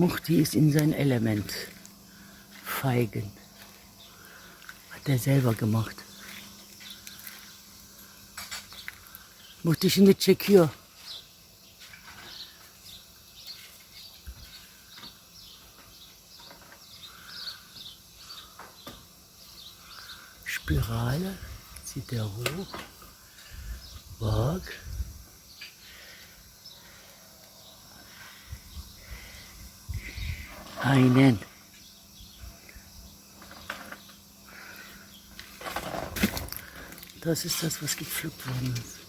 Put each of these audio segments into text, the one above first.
Muchti ist in sein Element. Feigen. Hat er selber gemacht. Muhti şimdi çekiyor. Spirale zieht er hoch. Bak. Aynen. Das ist das, was gepflückt worden ist.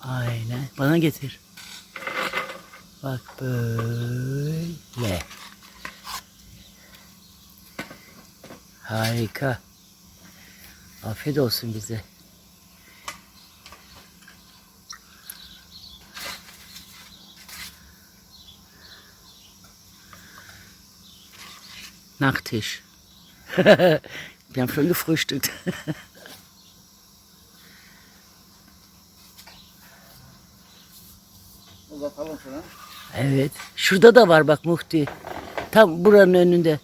Aynen. Bana getir. Bak böyle. Harika. Afiyet olsun bize. Nachtisch. Wir haben schon gefrühstückt. Evet. Şurada da var bak Muhti. Tam buranın önünde.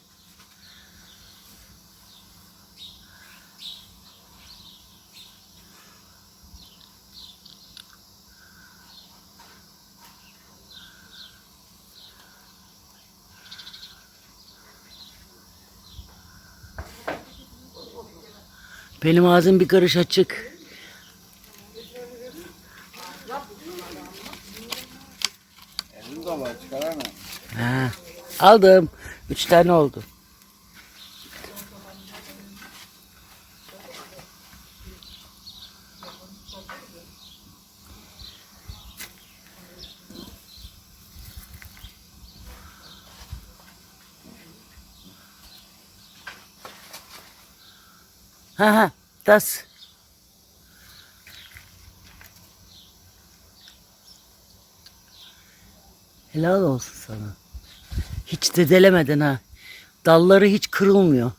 Benim ağzım bir karış açık. Elim dolu çıkaramam. Ha, aldım. Üç tane oldu. Ha ha, das. Helal olsun sana. Hiç zedelemeden ha. Dalları hiç kırılmıyor.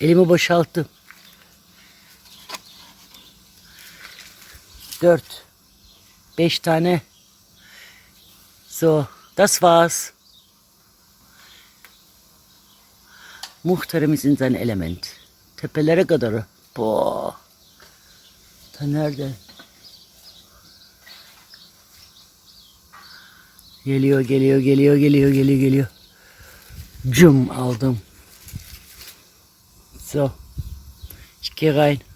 Elimi boşalttım. Dört. Beş tane. So, das war's. Muhterem in sein Element. Tepelere kadar. Boah. Ta nerede? Geliyor, geliyor, geliyor, geliyor, geliyor, geliyor. Cum aldım. So. Ich gehe rein.